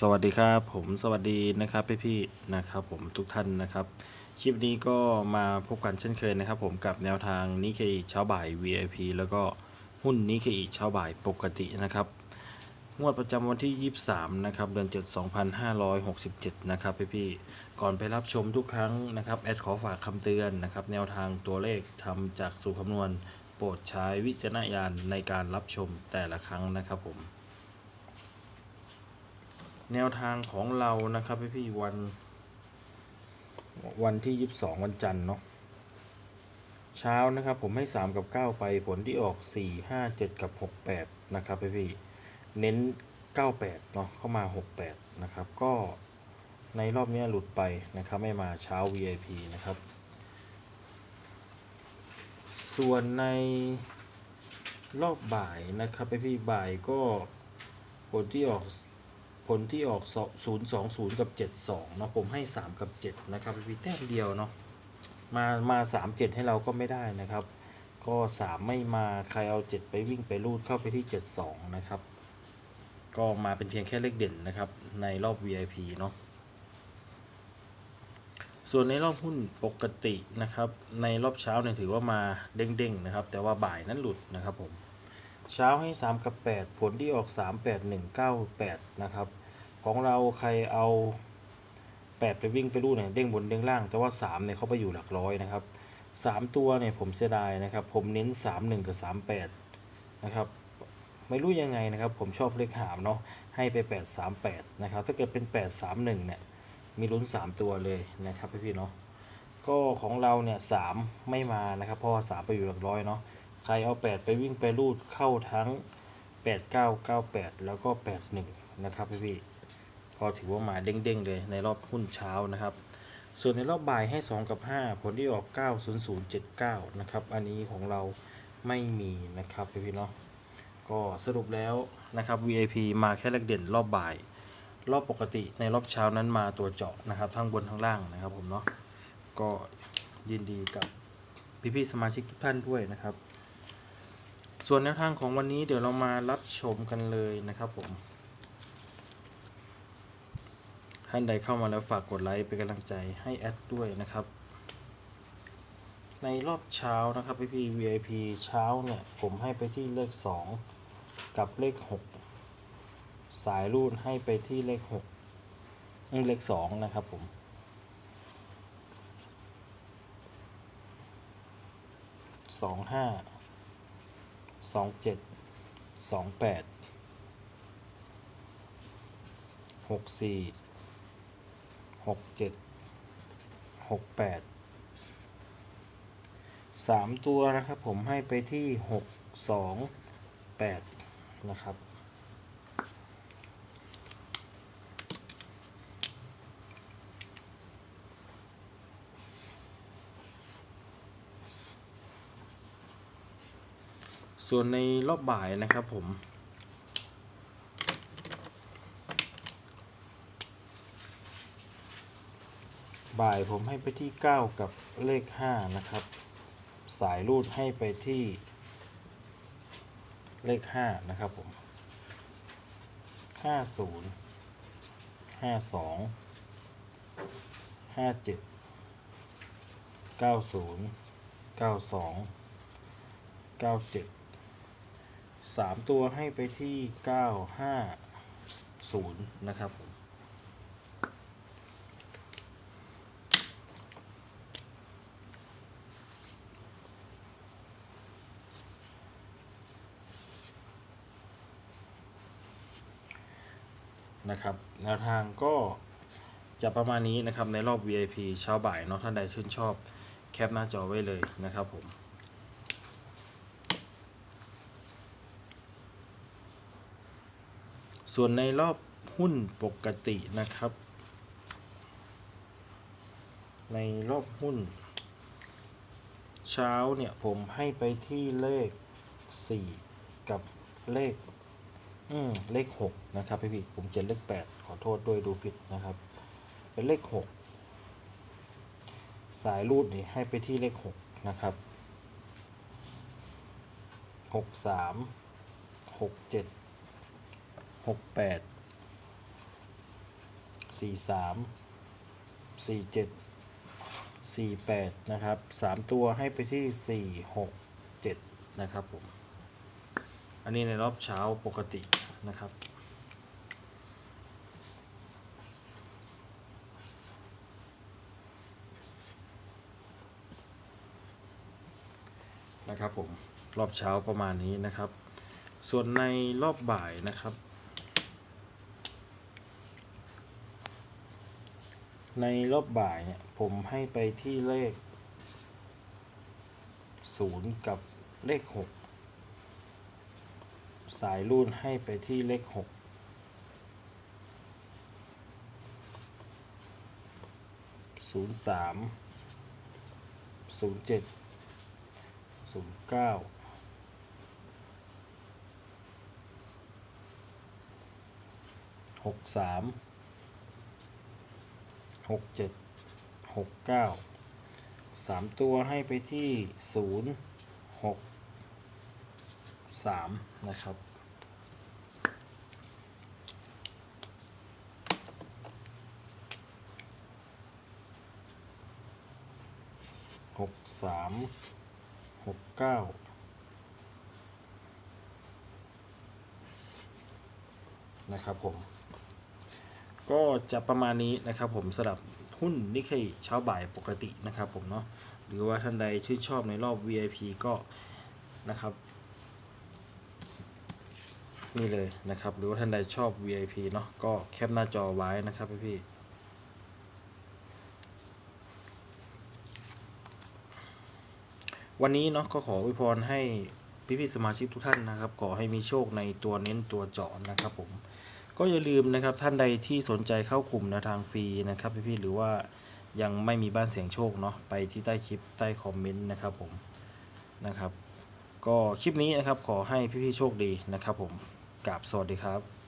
สวัสดีครับผมสวัสดีนะครับพี่พี่นะครับผมทุกท่านนะครับ คลิปนี้ก็มาพบกันเช่นเคยนะครับ ผมกับแนวทางนิเคอีเช้าบ่าย VIP แล้วก็หุ้นนิเคอีเช้าบ่ายปกตินะครับงวดประจำวันที่ 23 นะครับ เดือน 7 2567 นะครับพี่พี่ก่อนไปรับชมทุกครั้งนะครับ แอดขอฝากคำเตือนนะครับ แนวทางตัวเลขทำจากสูตรคำนวณ โปรดใช้วิจารณญาณในการรับชมแต่ละครั้งนะครับผม แนวทางของเรานะครับพี่พี่วัน วันที่22วันจันทร์เนาะเช้านะครับ ผมให้3กับ9ไปผลที่ออก4 5 7กับ68นะครับพี่พี่เน้น98เนาะเข้ามา68นะครับ ก็ในรอบนี้หลุดไปนะครับ ไม่มาเช้า VIP นะครับ ส่วนในรอบบ่ายนะครับพี่พี่บ่ายก็ผลที่ออก ผลที่ออก 0 2 0 กับ 7 2 เนาะผมให้ 3 กับ 7 นะครับพี่แต้มเดียวเนาะมามา 3 7 ให้เราก็ไม่ได้นะครับ ก็ 3 ไม่มาใครเอา 7 ไปวิ่งไปรูดเข้าไปที่ 7 2 นะครับ ก็มาเป็นเพียงแค่เลขเด่นนะครับ ในรอบ VIP เนาะส่วนในรอบหุ้นปกตินะครับ ในรอบเช้าเนี่ยถือว่ามาเด้งๆนะครับ แต่ว่าบ่ายนั้นหลุดนะครับผม เช้าให้ 3 กับ 8 ผลที่ออก 3 8 1 9 8 นะครับ ของเราใครเอา 8 ไปวิ่งไปรูดเนี่ยเด้งบนเด้งล่าง แต่ว่า 3 เนี่ยเขาไปอยู่หลักร้อยนะครับ 3 ตัวเนี่ยผมเสียดายนะครับ ผมเน้น 3 1 กับ 3 8 นะครับ ไม่รู้ยังไงนะครับ ผมชอบเลขหามเนาะ ให้ไป 8 3 8 นะครับ ถ้าเกิดเป็น 8 3 1 เนี่ย มีลุ้น 3 ตัวเลยนะครับพี่ๆเนาะ ก็ของเราเนี่ยสามไม่มานะครับ เพราะว่าสามไปอยู่หลักร้อยเนาะ ใครเอา8ไปวิ่งไปรูดเข้าทั้ง8 9 9 8แล้วก็8 1นะครับพี่พี่ๆก็ถือว่ามาเด้งๆเลยในรอบหุ้นเช้านะครับส่วนในรอบบ่ายให้ 2 กับ 5 ผลที่ออก 9 0 0 7 9 นะครับ อันนี้ของเราไม่มีนะครับพี่พี่เนาะ ก็สรุปแล้วนะครับ VIP มาแค่เลขเด่นรอบบ่าย รอบปกติในรอบเช้านั้นมาตัวเจาะนะครับ ทั้งบนทั้งล่างนะครับผมเนาะ ก็ยินดีกับพี่ๆสมาชิกทุกท่านด้วยนะครับ ส่วนแนวทางของวันนี้เดี๋ยวเรามารับชมกันเลยนะครับผม ท่านใดเข้ามาแล้วฝากกดไลค์เป็นกำลังใจให้แอดด้วยนะครับ ในรอบเช้านะครับพี่พี VIP เช้าเนี่ย ผมให้ไปที่เลข 2 กับเลข 6 สายรูดให้ไปที่เลข6นี่เลข 2 นะครับผมสองห้า สองเจ็ดสองแปดหกสี่หกเจ็ดหกแปดสามตัวนะครับผมให้ไปที่หกสองแปดนะครับ ส่วนในรอบบ่ายนะครับผม บ่ายผมให้ไปที่ 9 กับเลข 5 นะครับ สายรูดให้ไปที่เลข 5 นะครับผม 50 52 57 90 92 97 สามตัวให้ไปที่เก้าห้าศูนย์นะครับผมนะครับแนวทางก็จะประมาณนี้นะครับในรอบ VIP เช้าบ่ายเนาะท่านใดชื่นชอบ แคปหน้าจอไว้เลยนะครับผม ส่วนในรอบหุ้นปกตินะครับ ในรอบหุ้น เช้าเนี่ยผมให้ไปที่เลข 4 กับเลขอืมเลข 6 นะครับพี่พี่ผมเขียนเลข 8 ขอโทษด้วยดูผิดนะครับ เป็นเลข 6 สายรูดนี่ให้ไปที่เลข 6 นะครับ 6 3 6 7 หกแปดสี่สามสี่เจ็ดสี่แปดนะครับสามตัวให้ไปที่สี่หกเจ็ดนะครับผม อันนี้ในรอบเช้าปกตินะครับนะครับผมรอบเช้าประมาณนี้นะครับ ส่วนในรอบบ่ายนะครับ ในรอบบ่ายเนี่ย ผมให้ไปที่เลขศูนย์กับเลขหกสายรุ่นให้ไปที่เลขหกศูนย์สามศูนย์เจ็ดศูนย์เก้าหกสาม หกเจ็ดหกเก้าสามตัวให้ไปที่ศูนย์หกสามนะครับ หกสามหกเก้านะครับผม ก็จะประมาณนี้นะครับผมสำหรับหุ้นนิเคอิเช้าบ่ายปกตินะครับผมเนาะหรือว่าท่านใดชื่นชอบในรอบ VIP ก็นะครับนี่เลยนะครับ หรือว่าท่านใดชอบ VIP เนาะก็แคปหน้าจอไว้นะครับพี่ๆวันนี้เนาะก็ขออวยพรให้พี่ๆสมาชิกทุกท่านนะครับขอให้มีโชคในตัวเน้นตัวเจาะนะครับผม ก็อย่าลืมนะครับท่านใดที่สนใจเข้ากลุ่มแนวทางฟรีนะครับพี่ๆหรือว่ายังไม่มีบ้านเสียงโชคเนาะไปที่ใต้คลิปใต้คอมเมนต์นะครับผมนะครับ ก็คลิปนี้นะครับขอให้พี่ๆโชคดีนะครับผมกราบสวัสดีครับ